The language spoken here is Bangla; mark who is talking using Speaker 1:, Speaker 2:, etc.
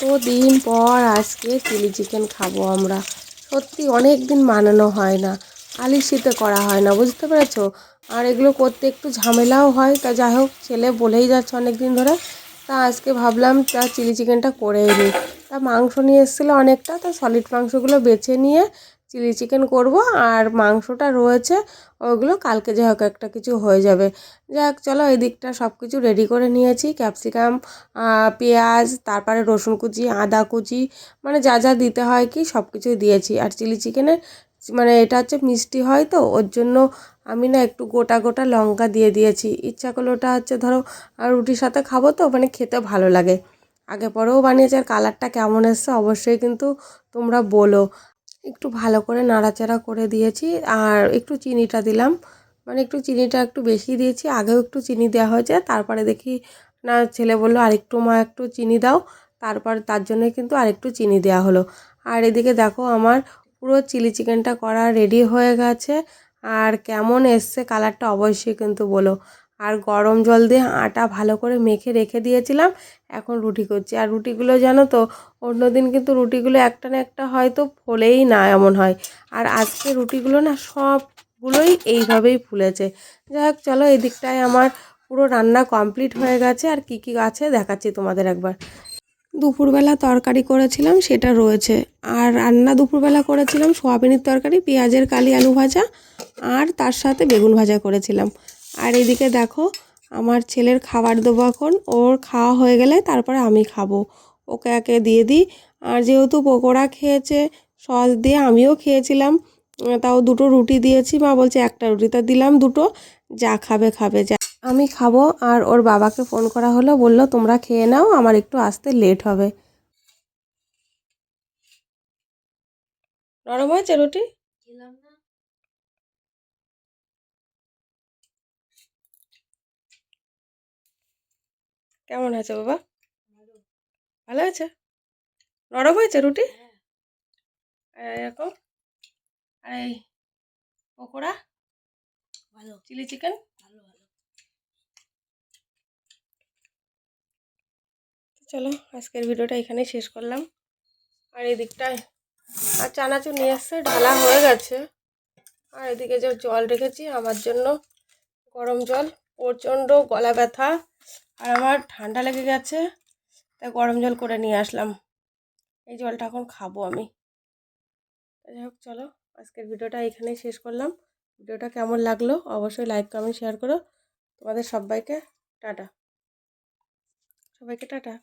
Speaker 1: কতদিন পর আজকে চিলি চিকেন খাব আমরা। সত্যি অনেক দিন বানানো হয় না আলিশিতে করা হয় না, বুঝতে পেরেছ? আর এগুলো করতে একটু ঝামেলাও হয়, তা যাই হোক, ছেলে বলেই যাচ্ছে অনেক দিন ধরে, তা আজকে ভাবলাম তা চিলি চিকেনটা করে নিই। তা মাংস নিয়ে এসেছিল অনেকটা, তা সলিড মাংসগুলো বেছে নিয়ে চিলি চিকেন করব আর মাংসটা রয়েছে, ওগুলো কালকে যাই হোক একটা কিছু হয়ে যাবে। যাক, চলো এই দিকটা সব কিছু রেডি করে নিয়েছি। ক্যাপসিকাম পেঁয়াজ, তারপরে রসুন কুচি, আদা কুচি মানে যা যা দিতে হয় কি সব কিছুই দিয়েছি। আর চিলি চিকেনে মানে এটা হচ্ছে মিষ্টি হয় তো, ওর জন্য আমি না একটু গোটা গোটা লঙ্কা দিয়ে দিয়েছি। ইচ্ছা করলে ওটা হচ্ছে ধরো রুটির সাথে খাব তো মানে খেতে ভালো লাগে। আগে পরেও বানিয়েছি, আর কালারটা কেমন এসছে অবশ্যই কিন্তু তোমরা বলো। একটু ভালো করে নাড়াচাড়া করে দিয়েছি আর একটু চিনিটা দিলাম। মানে একটু চিনিটা একটু বেশি দিয়েছি, আগেও একটু চিনি দেওয়া হয়েছে, তারপরে দেখি না, ছেলে বলল আরেকটু মা একটু চিনি দাও, তারপর তার জন্য কিন্তু আরেকটু চিনি দেওয়া হলো। আর এদিকে দেখো আমার পুরো চিলি চিকেনটা করা রেডি হয়ে গেছে, আর কেমন এসছে কালারটা অবশ্যই কিন্তু বলো। আর গরম জল দিয়ে আটা ভালো করে মেখে রেখে দিয়েছিলাম, এখন রুটি করছি। আর রুটিগুলো জানো তো, অন্য দিন কিন্তু রুটিগুলো একটা না একটা হয়তো ফোলেই না এমন হয়। আর আজকে রুটিগুলো না সবগুলোই এইভাবেই ফুলেছে। যাই হোক, চলো এই দিকটায় আমার পুরো রান্না কমপ্লিট হয়ে গেছে। আর কি কি আছে দেখাচ্ছি তোমাদের একবার। দুপুরবেলা তরকারি করেছিলাম, সেটা রয়েছে। আর রান্না দুপুরবেলা করেছিলাম সোয়াবিনের তরকারি, পেঁয়াজের কালি, আলু ভাজা, আর তার সাথে বেগুন ভাজা করেছিলাম। আর এদিকে দেখো, আমার ছেলের খাবার দেবো এখন। ওর খাওয়া হয়ে গেলে তারপরে আমি খাব। ওকে একে দিয়ে দিই। আর যেহেতু পকোড়া খেয়েছে, সস দিয়ে আমিও খেয়েছিলাম, তাও দুটো রুটি দিয়েছি। মা বলছে, একটা রুটি তা দিলাম দুটো, যা খাবে খাবে, যা। আমি খাব আর ওর বাবাকে ফোন করা হলো, বলল, তোমরা খেয়ে নাও, আমার একটু আসতে লেট হবে। নরম হয়েছে রুটি? কেমন আছে বাবা? ভালো আছে? নরম হয়েছে রুটি? আর এরকম আর এই পকোড়া
Speaker 2: ভালো।
Speaker 1: Chilli chicken.
Speaker 2: ভালো ভালো।
Speaker 1: চলো আজকের ভিডিওটা এখানেই শেষ করলাম। আর এই দিকটায় আর চানাচুর নিয়ে এসছে ঢালা হয়ে গেছে। আর এদিকে যে জল রেখেছি আমার জন্য গরম জল। প্রচণ্ড গলা ব্যথা আর আমার ঠান্ডা লেগে গেছে, তাই গরম জল করে নিয়ে আসলাম। এই জলটা এখন খাব আমি। যাই হোক, চলো আজকের ভিডিওটা এখানেই শেষ করলাম। ভিডিওটা কেমন লাগল অবশ্যই লাইক, কমেন্ট, শেয়ার করো। তোমাদের সবাইকে টাটা। সবাইকে টাটা।